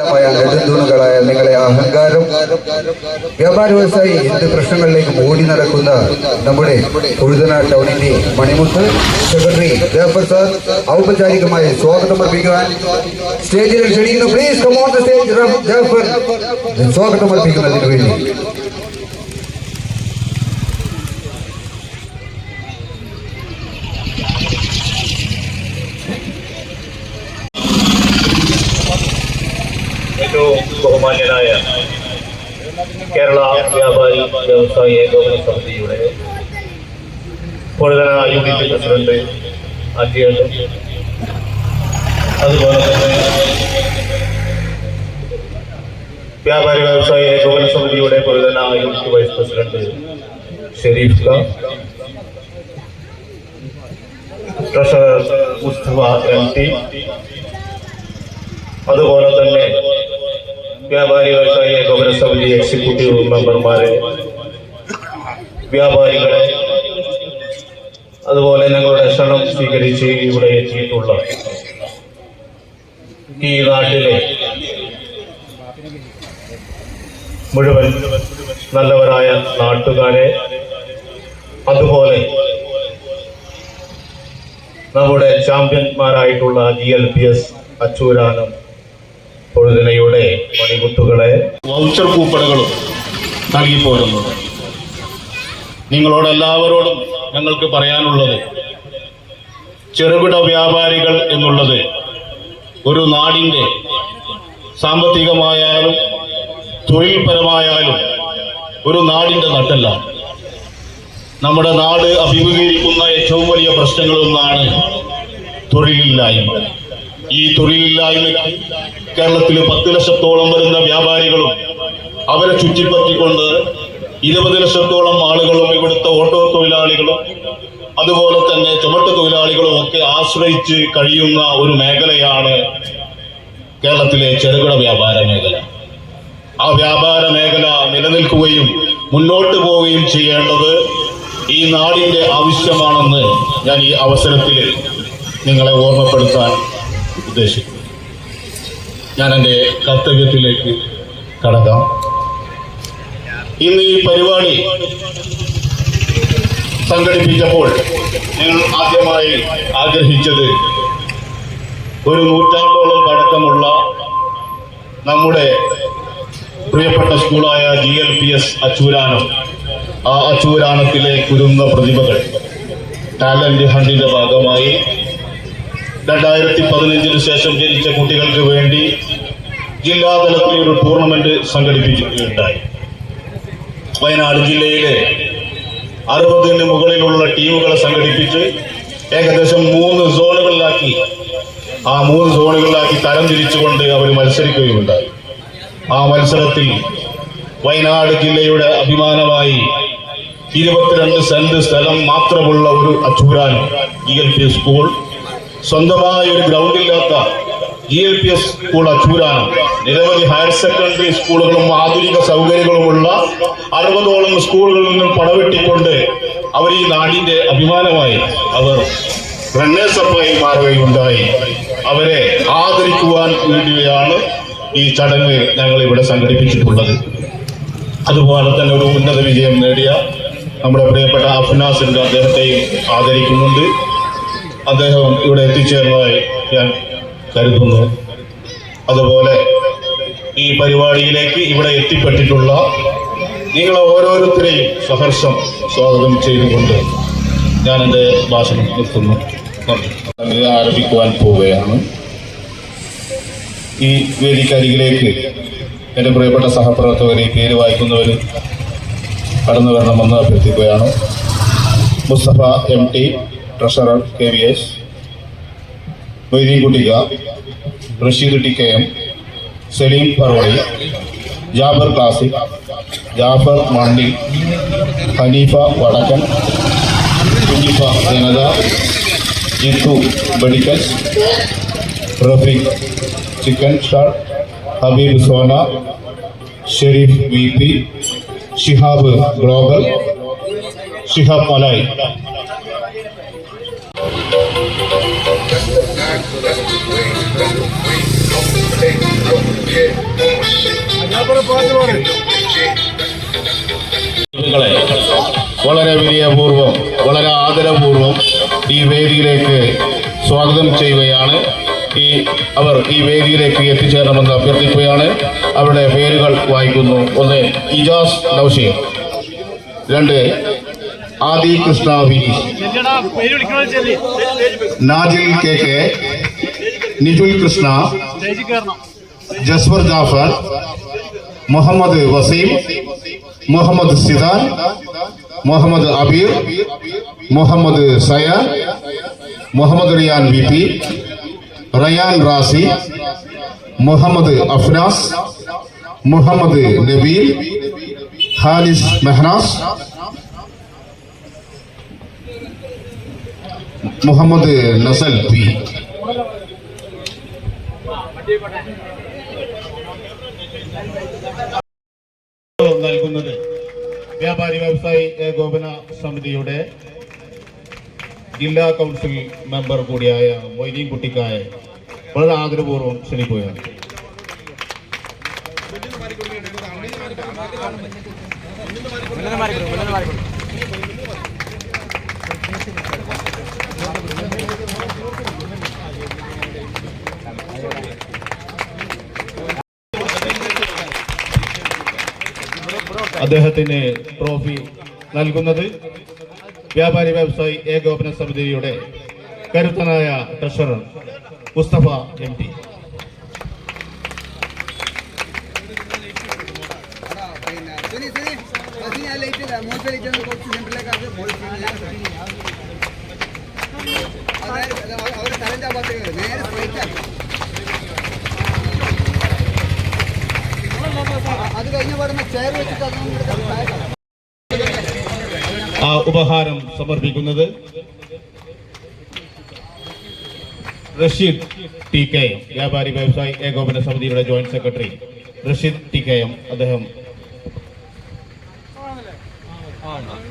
ായ നിങ്ങളെ അഹങ്കാരം വ്യാപാര വ്യവസായി എന്ത് പ്രശ്നങ്ങളിലേക്ക് ഓടി നടക്കുന്ന നമ്മുടെ ഉഴുതന ടൗണിന്റെ മണിമുത്ത് സെക്രട്ടറി ദേവപ്രസാദ് ഔപചാരികമായി സ്വാഗതം അർപ്പിക്കുവാൻ സ്റ്റേജിൽ ക്ഷണിക്കുന്നു. പ്ലീസ് സ്വാഗതം അർപ്പിക്കുന്നതിന് വേണ്ടി. ഏറ്റവും ബഹുമാന്യനായ കേരള വ്യാപാരി വ്യവസായി ഏകോപന സമിതിയുടെ പൊഴുതന യൂണിറ്റ് പ്രസിഡന്റ് അധ്യക്ഷൻ അതുപോലെ തന്നെ വ്യാപാരി വ്യവസായി ഏകോപന സമിതിയുടെ Pozhuthana unit vice president Sharif Khan treasurer Musthafa T അതുപോലെ തന്നെ വ്യാപാരി വ്യവസായി ഏകോപന സമിതി എക്സിക്യൂട്ടീവ് മെമ്പർമാരെ വ്യാപാരികളെ അതുപോലെ ഞങ്ങളുടെ ക്ഷണം സ്വീകരിച്ച് ഇവിടെ എത്തിയിട്ടുള്ള ഈ നാട്ടിലെ മുഴുവൻ നല്ലവരായ നാട്ടുകാരെ അതുപോലെ നമ്മുടെ ചാമ്പ്യന്മാരായിട്ടുള്ള ജി എൽ പി എസ് അച്ചൂരാനും പൊഴുതിനയുടെ മണിമുത്തുകളെ വൗച്ചർ കൂപ്പണുകളും നൽകി പോരുന്നത്. നിങ്ങളോട് എല്ലാവരോടും ഞങ്ങൾക്ക് പറയാനുള്ളത് ചെറുകിട വ്യാപാരികൾ എന്നുള്ളത് ഒരു നാടിന്റെ സാമ്പത്തികമായാലും തൊഴിൽപരമായാലും ഒരു നാടിന്റെ നട്ടല്ല. നമ്മുടെ നാട് അഭിമുഖീകരിക്കുന്ന ഏറ്റവും വലിയ പ്രശ്നങ്ങളൊന്നാണ് തൊഴിലില്ലായ്മ. ഈ തൊഴിലില്ലായ്മ കേരളത്തിൽ പത്ത് ലക്ഷത്തോളം വരുന്ന വ്യാപാരികളും അവരെ ചുറ്റിപ്പറ്റിക്കൊണ്ട് ഇരുപത് ലക്ഷത്തോളം ആളുകളും ഇവിടുത്തെ ഓട്ടോ തൊഴിലാളികളും അതുപോലെ തന്നെ ചുമട്ട് തൊഴിലാളികളും ഒക്കെ ആശ്രയിച്ച് കഴിയുന്ന ഒരു മേഖലയാണ് കേരളത്തിലെ ചെറുകിട വ്യാപാര മേഖല. ആ വ്യാപാര മേഖല നിലനിൽക്കുകയും മുന്നോട്ട് പോവുകയും ചെയ്യേണ്ടത് ഈ നാടിന്റെ ആവശ്യമാണെന്ന് ഞാൻ ഈ അവസരത്തിൽ നിങ്ങളെ ഓർമ്മപ്പെടുത്താൻ ഉദ്ദേശിക്കുന്നു ഞാൻ എന്റെ കർത്തവ്യത്തിലേക്ക് കടക്കാം. ഇന്ന് ഈ പരിപാടി സംഘടിപ്പിച്ചപ്പോൾ ഞങ്ങൾ ആദ്യമായി ആഗ്രഹിച്ചത് ഒരു നൂറ്റാണ്ടോളം പഴക്കമുള്ള നമ്മുടെ പ്രിയപ്പെട്ട സ്കൂളായ G L P S Achooranam. ആ അച്ചൂരാനത്തിലെ കുരുന്ന പ്രതിഭകൾ ടാലന്റ് ഹണ്ടിന്റെ ഭാഗമായി രണ്ടായിരത്തി പതിനഞ്ചിന് ശേഷം ജനിച്ച കുട്ടികൾക്ക് വേണ്ടി ജില്ലാതലത്തിൽ ഒരു ടൂർണമെന്റ് സംഘടിപ്പിക്കുകയുണ്ടായി. വയനാട് ജില്ലയിലെ അറുപതിന് മുകളിലുള്ള ടീമുകളെ സംഘടിപ്പിച്ച് ഏകദേശം മൂന്ന് സോണുകളിലാക്കി ആ മൂന്ന് സോണുകളിലാക്കി തരം തിരിച്ചുകൊണ്ട് അവർ മത്സരിക്കുകയുണ്ടായി. ആ മത്സരത്തിൽ വയനാട് ജില്ലയുടെ അഭിമാനമായി ഇരുപത്തിരണ്ട് സെന്റ് സ്ഥലം മാത്രമുള്ള ഒരു Achooran E L P school സ്വന്തമായ ഒരു ഗ്രൗണ്ട് ഇല്ലാത്ത G L P S school അച്ചൂരാണ്. നിരവധി ഹയർ സെക്കൻഡറി സ്കൂളുകളും ആധുനിക സൗകര്യങ്ങളുമുള്ള അറുപതോളം സ്കൂളുകളിൽ നിന്നും പടവെട്ടിക്കൊണ്ട് അവർ ഈ നാടിന്റെ അഭിമാനമായി അവർ റണ്ണേഴ്സപ്പായി മാറുകയുണ്ടായി. അവരെ ആദരിക്കുവാൻ വേണ്ടിയാണ് ഈ ചടങ്ങ് ഞങ്ങൾ ഇവിടെ സംഘടിപ്പിച്ചിട്ടുള്ളത്. അതുപോലെ തന്നെ ഒരു ഉന്നത വിജയം നേടിയ നമ്മുടെ പ്രിയപ്പെട്ട അഫ്നാസിന്റെ അദ്ദേഹത്തെയും ആദരിക്കുന്നുണ്ട്. അദ്ദേഹം ഇവിടെ എത്തിച്ചേർന്നതായി ഞാൻ കരുതുന്നു. അതുപോലെ ഈ പരിപാടിയിലേക്ക് ഇവിടെ എത്തിപ്പെട്ടിട്ടുള്ള നിങ്ങളെ ഓരോരുത്തരെയും സഹർഷം സ്വാഗതം ചെയ്തുകൊണ്ട് ഞാൻ എന്റെ ഭാഷണം നിർത്തുന്നു. ആരംഭിക്കുവാൻ പോവുകയാണ്. ഈ വേദിക്കരികിലേക്ക് എന്റെ പ്രിയപ്പെട്ട സഹപ്രവർത്തകരെ പേര് വായിക്കുന്നവർ കടന്നു വരണമെന്ന് അഭ്യർത്ഥിക്കുകയാണ്. Mustafa M T. Treasurer K V S മൊയ്തീൻകുട്ടിക Rasheed T K M Saleem Paravali Jabir classic Jafar Manni Haneefa Vadakkan കുഞ്ഞിഫ Janata Jithu Badikkal Rafeeq chicken star Habeeb Sona Shareef V P Shihab global Shihab Malayi വളരെ വിനയപൂർവം വളരെ ആദരപൂർവം ഈ വേദിയിലേക്ക് സ്വാഗതം ചെയ്യുകയാണ്. ഈ അവർ ഈ വേദിയിലേക്ക് എത്തിച്ചേരണമെന്ന് അഭ്യർത്ഥിക്കുകയാണ്. അവരുടെ പേരുകൾ വായിക്കുന്നു. ഒന്ന് ഇജാസ് നൌഷി. രണ്ട് Adi Krishna Vineesh Najil K K Nijul Krishna Jaswar Jafar Muhammad Waseem Muhammad Sidan Muhammad Abeer Muhammad Sayan Muhammad Riyan V P Rayan Razi Muhammad Afnas Muhammad Muhammad Nasal P. നൽകുന്നത് വ്യാപാരി വ്യവസായി ഏകോപന സമിതിയുടെ ജില്ലാ കൗൺസിൽ മെമ്പർ കൂടിയായ മൊയ്തീൻ കുട്ടിക്കായെ വളരെ ആദരപൂർവം ക്ഷണിക്കുകയാണ്. അദ്ദേഹത്തിന് ട്രോഫി നൽകുന്നത് വ്യാപാരി വ്യവസായി ഏകോപന സമിതിയുടെ കരുത്തനായ ട്രഷറർ മുസ്തഫ എം ആ ഉപഹാരം സമർപ്പിക്കുന്നത് റഷീദ് ടി കെ എം. വ്യാപാരി വ്യവസായി ഏകോപന സമിതിയുടെ joint secretary Rasheed T K M. അദ്ദേഹം Why not?